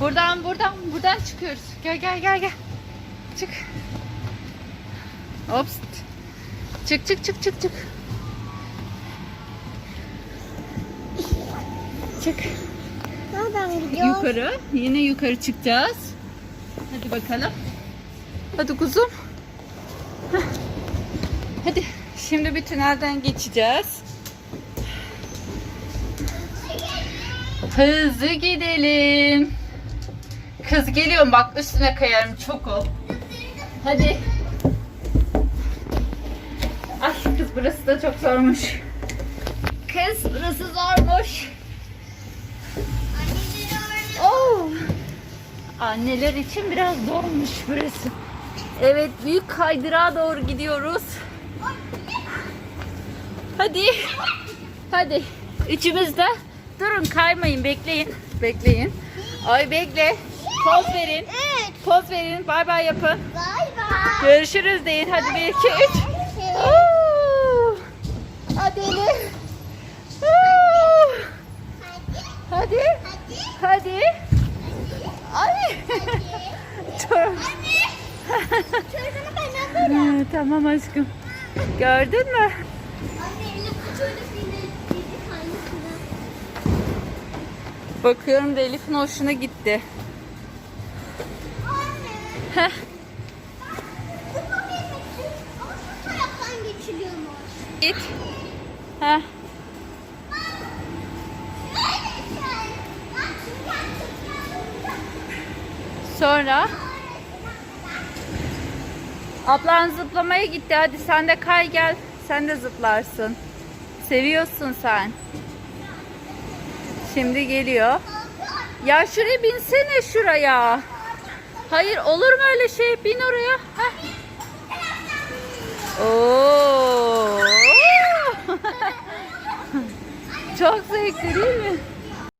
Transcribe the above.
Buradan buradan buradan çıkıyoruz. Gel gel gel gel. Çık. Ops. Çık çık çık çık çık. Çık. Nereden gidiyoruz? Yukarı. Yine yukarı çıkacağız. Hadi bakalım. Hadi kuzum. Heh. Hadi. Şimdi bir tünelden geçeceğiz. Hızlı gidelim. Kız geliyorum bak üstüne kayarım çok ol. Hadi. Ay kız burası da çok zormuş. Kız burası zormuş. Oh. Anneler için biraz zormuş burası. Evet büyük kaydırağa doğru gidiyoruz. Hadi. Hadi. Üçümüz de durun kaymayın bekleyin. Bekleyin. Ay bekle. Poz verin. Üç. Poz verin. Bay bay yapın. Bay bay. Görüşürüz deyin. Hadi bir iki üç. Hadi Elif. Hadi. Hadi. Ay. Çok. Ha, tamam aşkım. Gördün mü? Bakıyorum da Elif'in hoşuna gitti. Heh, git. Heh. Sonra ablan zıplamaya gitti. Hadi sen de kay gel. Sen de zıplarsın. Seviyorsun sen. Şimdi geliyor. Ya şuraya binsene şuraya. Hayır olur mu öyle şey? Bin oraya. Heh. Çok zevkli değil mi?